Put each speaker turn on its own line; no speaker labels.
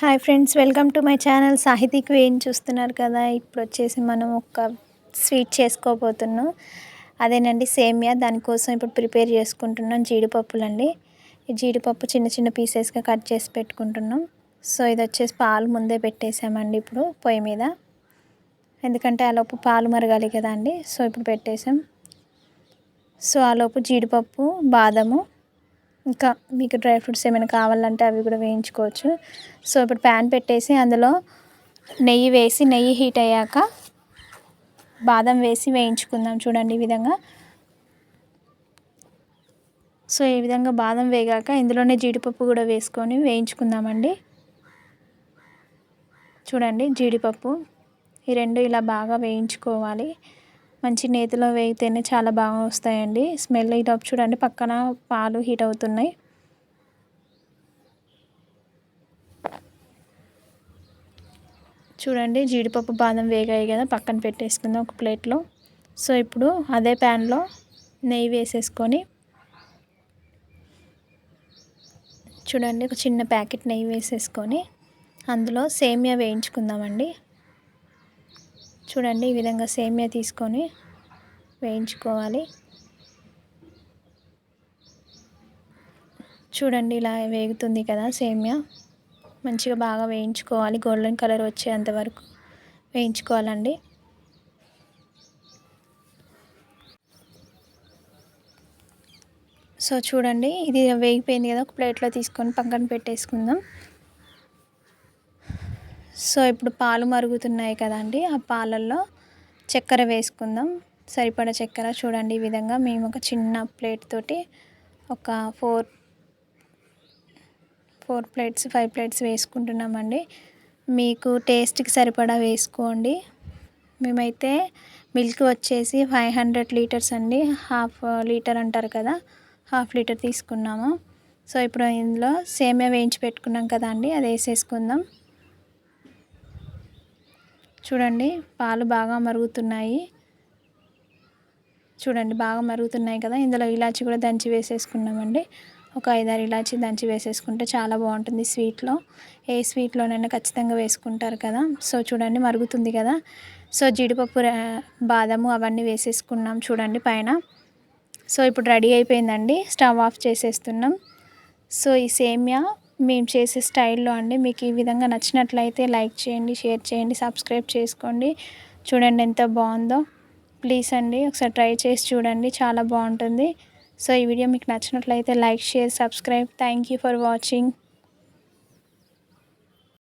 Hi friends welcome to my channel Sahiti queen చూస్తున్నారు కదా? ఇప్పుడు వచ్చేసి మనం ఒక స్వీట్ చేసుకోబోతున్నాం. అదేనండి సేమియా. దానికోసం ఇప్పుడు ప్రిపేర్ చేసుకుంటున్నాం జీడిపప్పులండి ఈ జీడిపప్పు చిన్న చిన్న పీసెస్గా కట్ చేసి పెట్టుకుంటున్నాం. సో ఇది వచ్చేసి పాలు ముందే పెట్టేసామండి ఇప్పుడు పొయ్యి మీద. ఎందుకంటే ఆ లోపు పాలు మరగాలి కదా అండి. సో ఇప్పుడు పెట్టేసాం. సో ఆలోపు జీడిపప్పు బాదము ఇంకా మీకు డ్రై ఫ్రూట్స్ ఏమైనా కావాలంటే అవి కూడా వేయించుకోవచ్చు. సో ఇప్పుడు ప్యాన్ పెట్టేసి అందులో నెయ్యి వేసి నెయ్యి హీట్ అయ్యాక బాదం వేసి వేయించుకుందాం చూడండి ఈ విధంగా. సో ఈ విధంగా బాదం వేగాక ఇందులోనే జీడిపప్పు కూడా వేసుకొని వేయించుకుందామండి. చూడండి జీడిపప్పు ఈ రెండు ఇలా బాగా వేయించుకోవాలి. మంచి నేతిలో వేగితేనే చాలా బాగా వస్తాయండి. స్మెల్ ఇటు చూడండి పక్కన పాలు హీట్ అవుతున్నాయి. చూడండి జీడిపప్పు బాదం వేగాయి కదా పక్కన పెట్టేసుకుందాం ఒక ప్లేట్లో. సో ఇప్పుడు అదే ప్యాన్లో నెయ్యి వేసేసుకొని చూడండి ఒక చిన్న ప్యాకెట్ నెయ్యి వేసేసుకొని అందులో సేమియా వేయించుకుందామండి. చూడండి ఈ విధంగా సేమియా తీసుకొని వేయించుకోవాలి. చూడండి ఇలా వేగుతుంది కదా సేమియా. మంచిగా బాగా వేయించుకోవాలి. గోల్డెన్ కలర్ వచ్చేంత వరకు వేయించుకోవాలండి. సో చూడండి ఇది వేగిపోయింది కదా ఒక ప్లేట్లో తీసుకొని పక్కన పెట్టేసుకుందాం. సో ఇప్పుడు పాలు మరుగుతున్నాయి కదండి ఆ పాలల్లో చక్కెర వేసుకుందాం. సరిపడ చక్కెర చూడండి ఈ విధంగా. మేము ఒక చిన్న ప్లేట్ తోటి ఒక four four plates five plates వేసుకుంటున్నామండి. మీకు టేస్ట్కి సరిపడా వేసుకోండి. మేమైతే మిల్క్ వచ్చేసి ఫైవ్ హండ్రెడ్ లీటర్స్ అండి. హాఫ్ లీటర్ అంటారు కదా హాఫ్ లీటర్ తీసుకున్నాము. సో ఇప్పుడు ఇందులో సేమియా వేయించి పెట్టుకున్నాం కదా అండి అది వేసేసుకుందాం. చూడండి పాలు బాగా మరుగుతున్నాయి. చూడండి బాగా మరుగుతున్నాయి కదా. ఇందులో ఇలాచి కూడా దంచి వేసేసుకున్నామండి. ఒక ఐదారు ఇలాచి దంచి వేసేసుకుంటే చాలా బాగుంటుంది స్వీట్లో. ఏ స్వీట్లోనైనా ఖచ్చితంగా వేసుకుంటారు కదా. సో చూడండి మరుగుతుంది కదా. సో జీడిపప్పు బాదము అవన్నీ వేసేసుకున్నాం చూడండి పైన. సో ఇప్పుడు రెడీ అయిపోయిందండి. స్టవ్ ఆఫ్ చేసేస్తున్నాం. సో ఈ సేమియా మేము చేసే స్టైల్లో అండి. మీకు ఈ విధంగా నచ్చినట్లయితే లైక్ చేయండి షేర్ చేయండి సబ్స్క్రైబ్ చేసుకోండి. చూడండి ఎంత బాగుందో. ప్లీజ్ అండి ఒకసారి ట్రై చేసి చూడండి. చాలా బాగుంటుంది. సో ఈ వీడియో మీకు నచ్చినట్లయితే like share subscribe. Thank for watching.